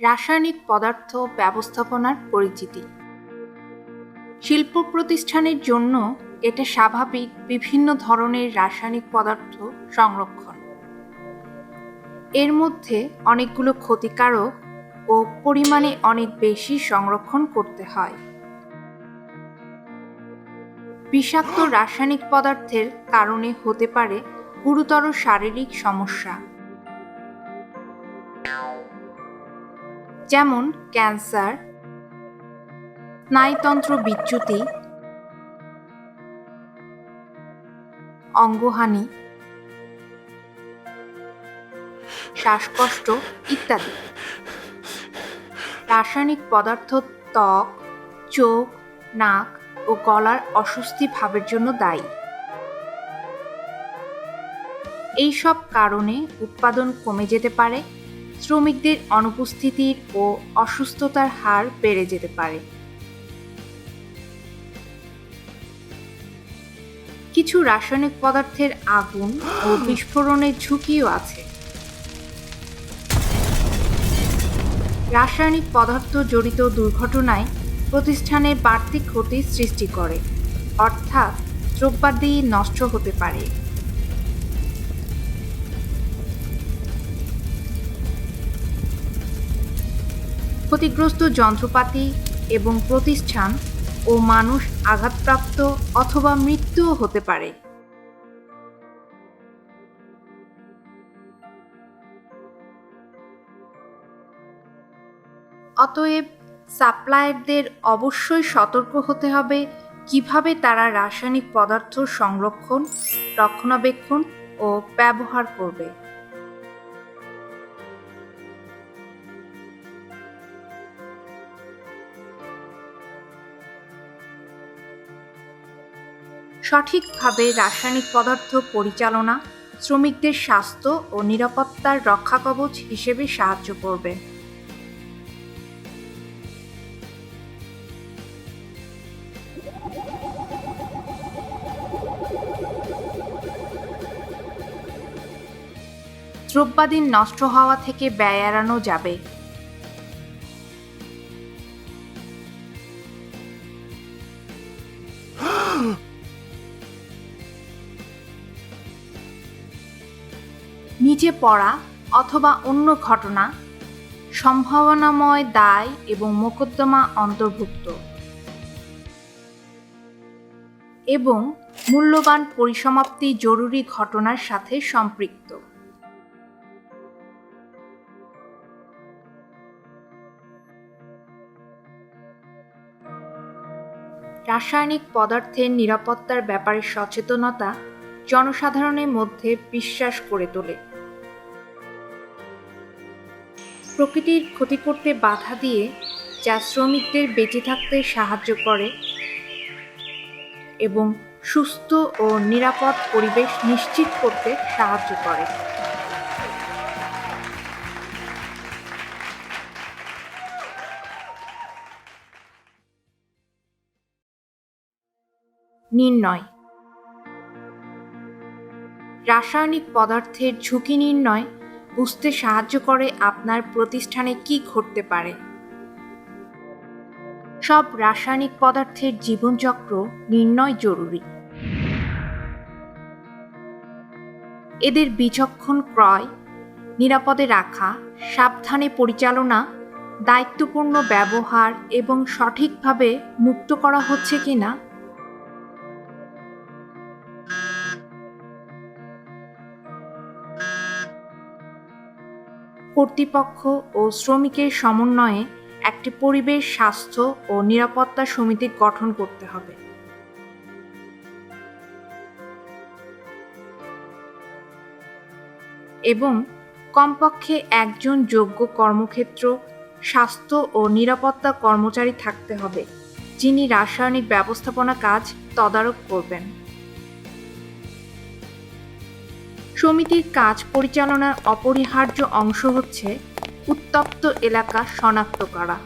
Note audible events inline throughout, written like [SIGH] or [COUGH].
রাসায়নিক পদার্থ ব্যবস্থাপনার পরিচিতি। শিল্প প্রতিষ্ঠানের জন্য এটা স্বাভাবিক বিভিন্ন ধরনের রাসায়নিক পদার্থ সংরক্ষণ। এর মধ্যে অনেকগুলো ক্ষতিকারক ও পরিমাণে অনেক বেশি সংরক্ষণ করতে হয়। বিষাক্ত রাসায়নিক পদার্থের কারণে হতে পারে গুরুতর শারীরিক সমস্যা। যেমন ক্যান্সার, স্নায়ুতন্ত্র বিচ্যুতি, অঙ্গহানি, শ্বাসকষ্ট ইত্যাদি। রাসায়নিক পদার্থ ত্বক, চোখ, নাক ও গলার অস্বস্তি ভাবের জন্য দায়ী। এইসব কারণে উৎপাদন কমে যেতে পারে শ্রমিকদের অনুপস্থিতির ও অসুস্থতার হার বেড়ে যেতে পারে। কিছু রাসায়নিক পদার্থের আগুন ও [GASPS] বিস্ফোরণের ঝুঁকিও আছে। রাসায়নিক পদার্থ জড়িত দুর্ঘটনায় প্রতিষ্ঠানে বাড়তি ক্ষতির সৃষ্টি করে অর্থাৎ দ্রব্যাদি নষ্ট হতে পারে। ক্ষতিগ্রস্ত যন্ত্রপাতি এবং প্রতিষ্ঠান ও মানুষ আঘাতপ্রাপ্ত অথবা মৃত্যুও হতে পারে। অতএব সাপ্লায়ারদের অবশ্যই সতর্ক হতে হবে কীভাবে তারা রাসায়নিক পদার্থ সংরক্ষণ, রক্ষণাবেক্ষণ ও ব্যবহার করবে। সঠিকভাবে রাসায়নিক পদার্থ পরিচালনা, শ্রমিকদের স্বাস্থ্য ও নিরাপত্তার রক্ষাকবচ হিসেবে সাহায্য করবে। দ্রব্যাদিন নষ্ট হওয়া থেকে ব্যয় এড়ানো যাবে। নিচে পড়া অথবা অন্য ঘটনা সম্ভাবনাময় দায় এবং মোকদ্দমা অন্তর্ভুক্ত। এবং মূল্যবান পরিসমাপ্তি জরুরি ঘটনার সাথে সম্পৃক্ত। রাসায়নিক পদার্থের নিরাপত্তার ব্যাপারে সচেতনতা জনসাধারণের মধ্যে বিশ্বাস করে তোলে। প্রকৃতির ক্ষতি করতে বাধা দিয়ে যা শ্রমিকদের বেঁচে থাকতে সাহায্য করে এবং সুস্থ ও নিরাপদ পরিবেশ নিশ্চিত করতে সাহায্য করে। নির্ণয়। রাসায়নিক পদার্থের ঝুঁকি নির্ণয় বুঝতে সাহায্য করে আপনার প্রতিষ্ঠানে কি ঘটতে পারে। সব রাসায়নিক পদার্থের জীবনচক্র নির্ণয় জরুরি। এদের বিচক্ষণ ক্রয়, নিরাপদে রাখা, সাবধানে পরিচালনা, দায়িত্বপূর্ণ ব্যবহার এবং সঠিকভাবে মুক্ত করা হচ্ছে কিনা কর্তৃপক্ষ ও শ্রমিকের সমন্বয়ে একটি পরিবেশ, স্বাস্থ্য ও নিরাপত্তা সমিতি গঠন করতে হবে। এবং কমপক্ষে একজন যোগ্য কর্মক্ষেত্র, স্বাস্থ্য ও নিরাপত্তা কর্মচারী থাকতে হবে, যিনি রাসায়নিক ব্যবস্থাপনা কাজ তদারক করবেন। সমিতির কাজ পরিচালনার অপরিহার্য অংশ হচ্ছে উত্তপ্ত এলাকা শনাক্ত করা।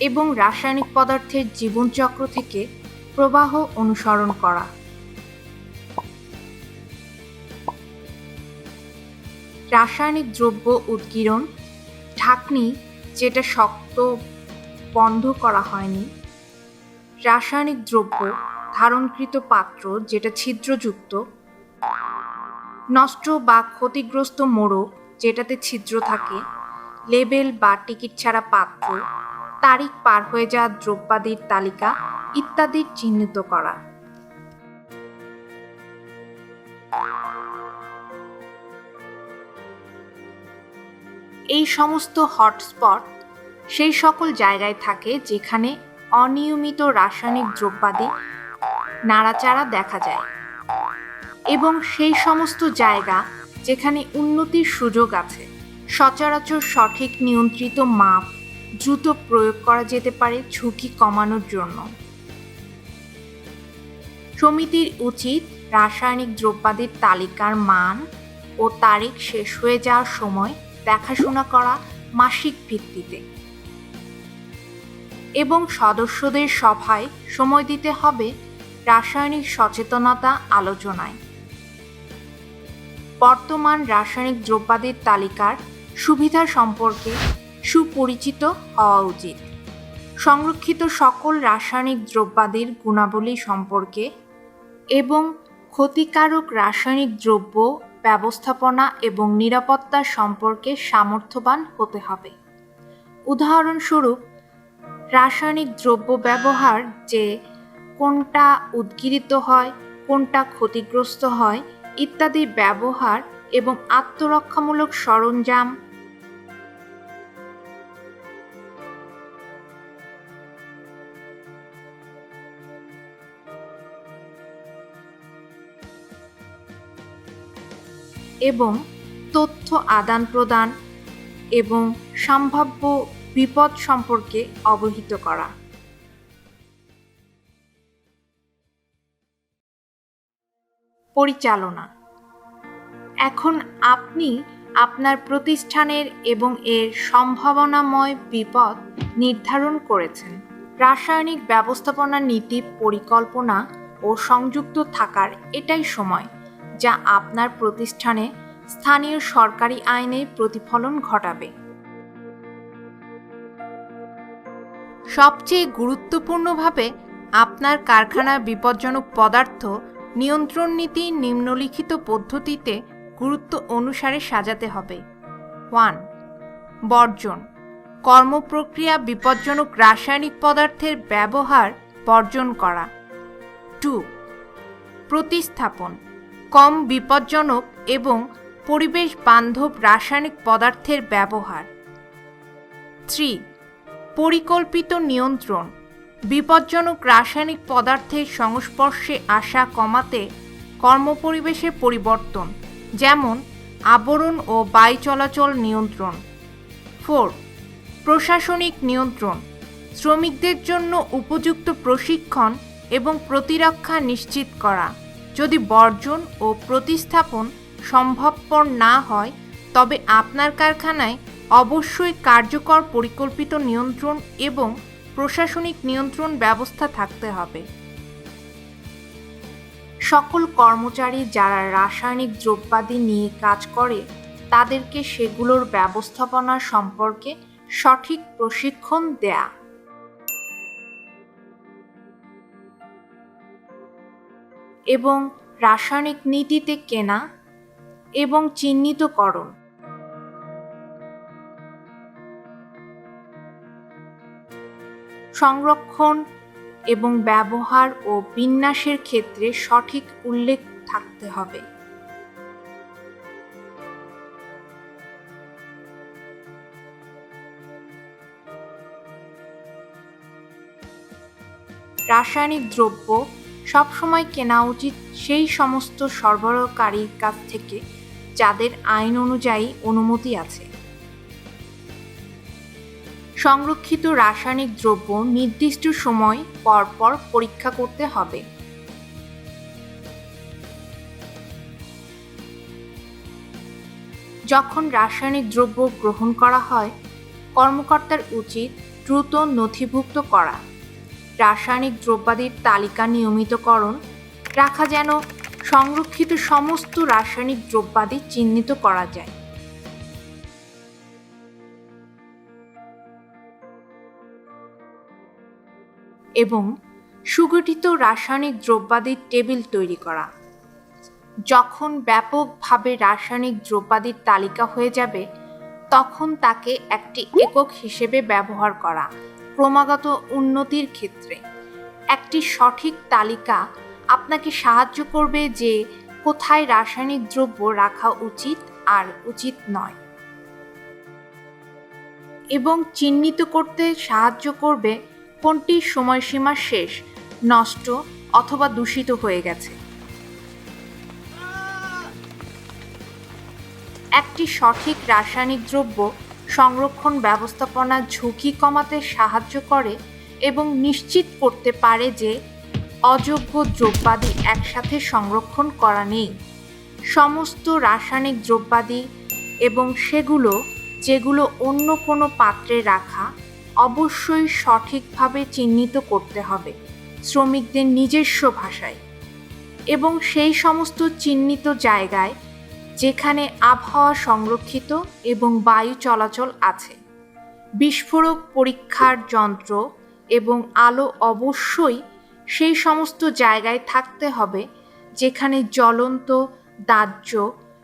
এবং রাসায়নিক পদার্থের জীবনচক্র থেকে প্রবাহ অনুসরণ করা। রাসায়নিক দ্রব্য উদ্গীরণ ঢাকনি, যেটা শক্ত বন্ধ করা হয়নি। রাসায়নিক দ্রব্য ধারণকৃত পাত্র যেটা ছিদ্রযুক্ত, নষ্ট বা ক্ষতিগ্রস্ত মোড়ক যেটাতে ছিদ্র থাকে, লেবেল বা টিকিট ছাড়া পাত্র, তারিখ পার হয়ে যাওয়া দ্রব্যাদির তালিকা ইত্যাদি চিহ্নিত করা। এই সমস্ত হটস্পট সেই সকল জায়গায় থাকে যেখানে অনিয়মিত রাসায়নিক দ্রব্যাদি নাড়াচাড়া দেখা যায়। এবং সেই সমস্ত জায়গা যেখানে উন্নতির সুযোগ আছে, সচরাচর সঠিক নিয়ন্ত্রিত মাপ দ্রুত প্রয়োগ করা যেতে পারে ঝুঁকি কমানোর জন্য। সমিতির উচিত রাসায়নিক দ্রব্যাদির তালিকার মান ও তারিখ শেষ হয়ে যাওয়ার সময় দেখাশোনা করা মাসিক ভিত্তিতে। এবং সদস্যদের সভায় সময় দিতে হবে রাসায়নিক সচেতনতা আলোচনায়। বর্তমান রাসায়নিক দ্রব্যাদির তালিকার সুবিধা সম্পর্কে সুপরিচিত হওয়া উচিত। সংরক্ষিত সকল রাসায়নিক দ্রব্যাদির গুণাবলী সম্পর্কে এবং ক্ষতিকারক রাসায়নিক দ্রব্য ব্যবস্থাপনা এবং নিরাপত্তা সম্পর্কে সামর্থ্যবান হতে হবে। উদাহরণস্বরূপ রাসায়নিক দ্রব্য ব্যবহার যে কোনটা উদ্গীরিত হয়, কোনটা ক্ষতিগ্রস্ত হয় ইত্যাদি ব্যবহার এবং আত্মরক্ষামূলক সরঞ্জাম। এবং তথ্য আদান প্রদান এবং সম্ভাব্য বিপদ সম্পর্কে অবহিত করা। পরিচালনা। এখন আপনি আপনার প্রতিষ্ঠানের এবং এর সম্ভাবনাময় বিপদ নির্ধারণ করেছেন। রাসায়নিক ব্যবস্থাপনা নীতি পরিকল্পনা ও সংযুক্ত থাকার এটাই সময় যা আপনার প্রতিষ্ঠানে স্থানীয় সরকারি আইনে প্রতিফলন ঘটাবে। সবচেয়ে গুরুত্বপূর্ণভাবে আপনার কারখানার বিপজ্জনক পদার্থ নিয়ন্ত্রণ নীতি নিম্নলিখিত পদ্ধতিতে গুরুত্ব অনুসারে সাজাতে হবে। ওয়ান, বর্জন। কর্মপ্রক্রিয়া বিপজ্জনক রাসায়নিক পদার্থের ব্যবহার বর্জন করা। টু, প্রতিস্থাপন। কম বিপজ্জনক এবং পরিবেশ বান্ধব রাসায়নিক পদার্থের ব্যবহার। থ্রি পরিকল্পিত নিয়ন্ত্রণ, বিপজ্জনক রাসায়নিক পদার্থের সংস্পর্শে আসা কমাতে কর্মপরিবেশের পরিবর্তন, যেমন আবরণ ও বায়ু চলাচল নিয়ন্ত্রণ। ফোর, প্রশাসনিক নিয়ন্ত্রণ, শ্রমিকদের জন্য উপযুক্ত প্রশিক্ষণ এবং প্রতিরক্ষা নিশ্চিত করা। যদি বর্জন ও প্রতিস্থাপন সম্ভবপর না হয়, তবে আপনার কারখানায় অবশ্যই কার্যকর পরিকল্পিত নিয়ন্ত্রণ এবং প্রশাসনিক নিয়ন্ত্রণ ব্যবস্থা থাকতে হবে। সকল কর্মচারী যারা রাসায়নিক দ্রব্যাদি নিয়ে কাজ করে, তাদেরকে সেগুলোর ব্যবস্থাপনা সম্পর্কে সঠিক প্রশিক্ষণ দেয়া। এবং রাসায়নিক নীতিতে কেনা এবং চিহ্নিতকরণ। সংরক্ষণ এবং ব্যবহার ও বিন্যাসের ক্ষেত্রে সঠিক উল্লেখ থাকতে হবে। রাসায়নিক দ্রব্য সবসময় কেনা উচিত সেই সমস্ত সরবরাহকারীর কাছ থেকে যাদের আইন অনুযায়ী অনুমতি আছে। সংরক্ষিত রাসায়নিক দ্রব্য নির্দিষ্ট সময় পর পর পরীক্ষা করতে হবে। যখন রাসায়নিক দ্রব্য গ্রহণ করা হয়, কর্মকর্তার উচিত দ্রুত নথিভুক্ত করা। রাসায়নিক দ্রব্যাদির তালিকা নিয়মিতকরণ, রাখা যেন সংরক্ষিত সমস্ত রাসায়নিক দ্রব্যাদি চিহ্নিত করা যায়। এবং সুগঠিত রাসায়নিক দ্রব্যাদির টেবিল তৈরি করা। যখন ব্যাপকভাবে রাসায়নিক দ্রব্যাদির তালিকা হয়ে যাবে, তখন তাকে একটি একক হিসেবে ব্যবহার করা ক্রমাগত উন্নতির ক্ষেত্রে। একটি সঠিক তালিকা আপনাকে সাহায্য করবে যে কোথায় রাসায়নিক দ্রব্য রাখা উচিত আর উচিত নয়। এবং চিহ্নিত করতে সাহায্য করবে কোনটি সময়সীমা শেষ, নষ্ট অথবা দূষিত হয়ে গেছে। একটি সঠিক রাসায়নিক দ্রব্য সংরক্ষণ ব্যবস্থাপনা ঝুঁকি কমাতে সাহায্য করে এবং নিশ্চিত করতে পারে যে অযোগ্য দ্রব্যাদি একসাথে সংরক্ষণ করা নেই। সমস্ত রাসায়নিক দ্রব্যাদি এবং সেগুলো, যেগুলো অন্য কোনো পাত্রে রাখা অবশ্যই সঠিকভাবে চিহ্নিত করতে হবে শ্রমিকদের নিজস্ব ভাষায়। এবং সেই সমস্ত চিহ্নিত জায়গায় যেখানে আবহাওয়া সংরক্ষিত এবং বায়ু চলাচল আছে। বিস্ফোরক পরীক্ষার যন্ত্র এবং আলো অবশ্যই সেই সমস্ত জায়গায় থাকতে হবে যেখানে জ্বলন্ত, দাহ্য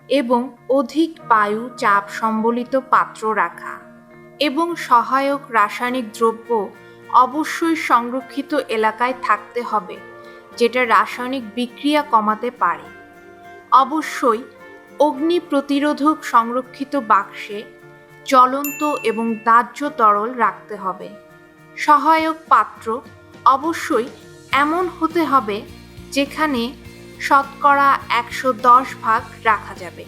এবং অধিক বায়ু চাপ সম্বলিত পাত্র রাখা। এবং সহায়ক রাসায়নিক দ্রব্য অবশ্যই সংরক্ষিত এলাকায় থাকতে হবে, যেটা রাসায়নিক বিক্রিয়া কমাতে পারে। অবশ্যই অগ্নি প্রতিরোধক সংরক্ষিত বাক্সে জ্বলন্ত এবং দাহ্য তরল রাখতে হবে। সহায়ক পাত্র অবশ্যই এমন হতে হবে, যেখানে শতকরা একশো দশ ভাগ রাখা যাবে।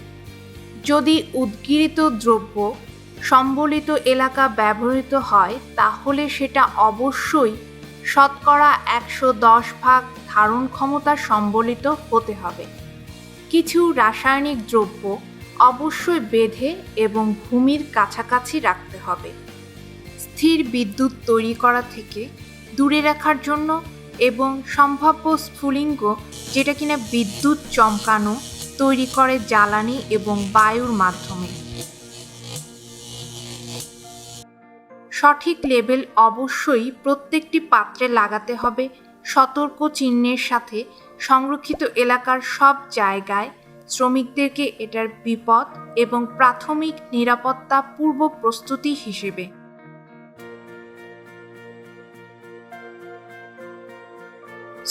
যদি উদ্গীরিত দ্রব্য সম্বলিত এলাকা ব্যবহৃত হয়, তাহলে সেটা অবশ্যই শতকরা একশো দশ ভাগ ধারণ ক্ষমতা সম্বলিত হতে হবে। কিছু রাসায়নিক দ্রব্য অবশ্যই বেঁধে এবং ভূমির কাছাকাছি রাখতে হবে। স্থির বিদ্যুৎ তৈরি করা থেকে দূরে রাখার জন্য এবং সম্ভাব্য স্ফুলিঙ্গ যেটা কিনা বিদ্যুৎ চমকানো তৈরি করে জ্বালানি এবং বায়ুর মাধ্যমে। সঠিক লেবেল অবশ্যই প্রত্যেকটি পাত্রে লাগাতে হবে। সতর্ক চিহ্নের সাথে সংরক্ষিত এলাকার সব জায়গায় শ্রমিকদেরকে এটার বিপদ এবং প্রাথমিক নিরাপত্তা পূর্ব প্রস্তুতি হিসেবে।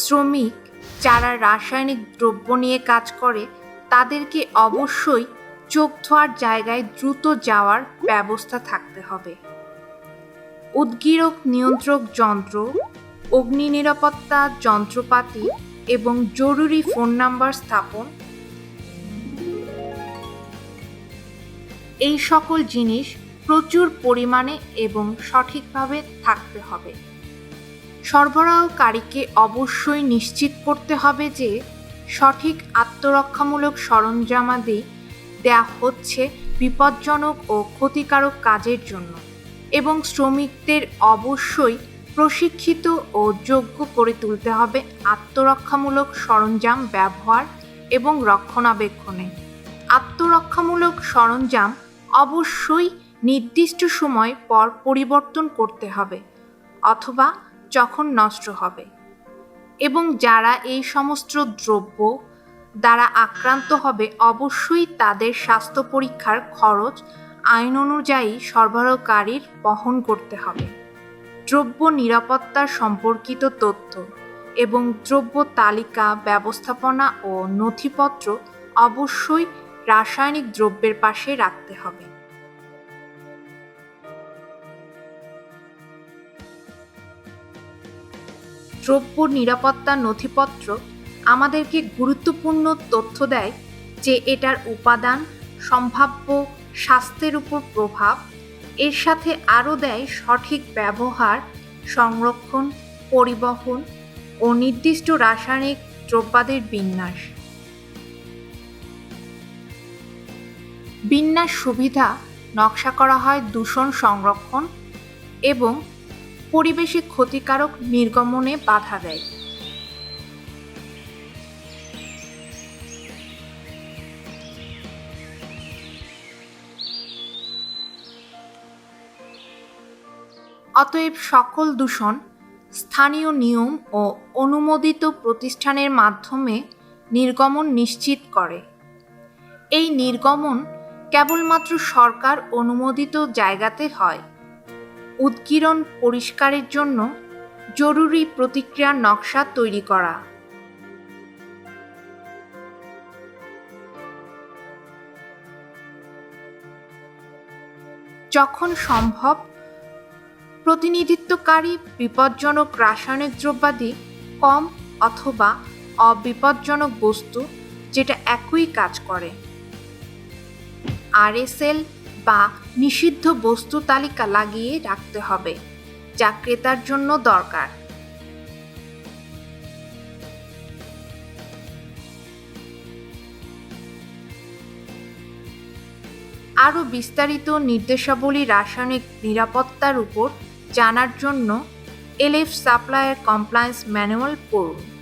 শ্রমিক যারা রাসায়নিক দ্রব্য নিয়ে কাজ করে, তাদেরকে অবশ্যই চোখ ধোয়ার জায়গায় দ্রুত যাওয়ার ব্যবস্থা থাকতে হবে। উদ্গীরক নিয়ন্ত্রক যন্ত্র, অগ্নি নিরাপত্তা যন্ত্রপাতি এবং জরুরি ফোন নাম্বার স্থাপন। এই সকল জিনিস প্রচুর পরিমাণে এবং সঠিকভাবে থাকতে হবে। সরবরাহকারীকে অবশ্যই নিশ্চিত করতে হবে যে সঠিক আত্মরক্ষামূলক সরঞ্জামাদি দেয়া হচ্ছে বিপজ্জনক ও ক্ষতিকারক কাজের জন্য। এবং শ্রমিকদের অবশ্যই প্রশিক্ষিত ও যোগ্য করে তুলতে হবে আত্মরক্ষামূলক সরঞ্জাম ব্যবহার এবং রক্ষণাবেক্ষণে। আত্মরক্ষামূলক সরঞ্জাম অবশ্যই নির্দিষ্ট সময় পর পরিবর্তন করতে হবে অথবা যখন নষ্ট হবে। এবং যারা এই সমস্ত দ্রব্য দ্বারা আক্রান্ত হবে, অবশ্যই তাদের স্বাস্থ্য পরীক্ষার খরচ আইন অনুযায়ী সরবরাহকারীর বহন করতে হবে। দ্রব্য নিরাপত্তা সম্পর্কিত তথ্য এবং দ্রব্য তালিকা, ব্যবস্থাপনা ও নথিপত্র অবশ্যই রাসায়নিক দ্রব্যের পাশে রাখতে হবে। দ্রব্য নিরাপত্তা নথিপত্র আমাদেরকে গুরুত্বপূর্ণ তথ্য দেয় যে এটার উপাদান, সম্ভাব্য স্বাস্থ্যের উপর প্রভাব, এর সাথে আরও দেয় সঠিক ব্যবহার, সংরক্ষণ, পরিবহন ও নির্দিষ্ট রাসায়নিক দ্রব্যাদের বিন্যাস। বিন্যাস সুবিধা, নকশা করা হয় দূষণ সংরক্ষণ এবং পরিবেশে ক্ষতিকারক নির্গমনে বাধা দেয়। অতএব সকল দূষণ স্থানীয় নিয়ম ও অনুমোদিত প্রতিষ্ঠানের মাধ্যমে নির্গমন নিশ্চিত করে। এই নির্গমন কেবলমাত্র সরকার অনুমোদিত জায়গাতে হয়। উদ্গীরণ পরিষ্কারের জন্য জরুরি প্রতিক্রিয়ার নকশা তৈরি করা। যখন সম্ভব প্রতিনিধিত্বকারী, বিপজ্জনক রাসায়নিক দ্রব্যাদি কম অথবা অবিপজ্জনক বস্তু যেটা একই কাজ করে। আরএসএল বা নিষিদ্ধ বস্তু তালিকা লাগিয়ে রাখতে হবে, যা ক্রেতার জন্য দরকার। আরও বিস্তারিত নির্দেশাবলী রাসায়নিক নিরাপত্তার উপর জানার জন্য এলিফ সাপ্লায়ার কমপ্লায়েন্স ম্যানুয়াল পড়ুন।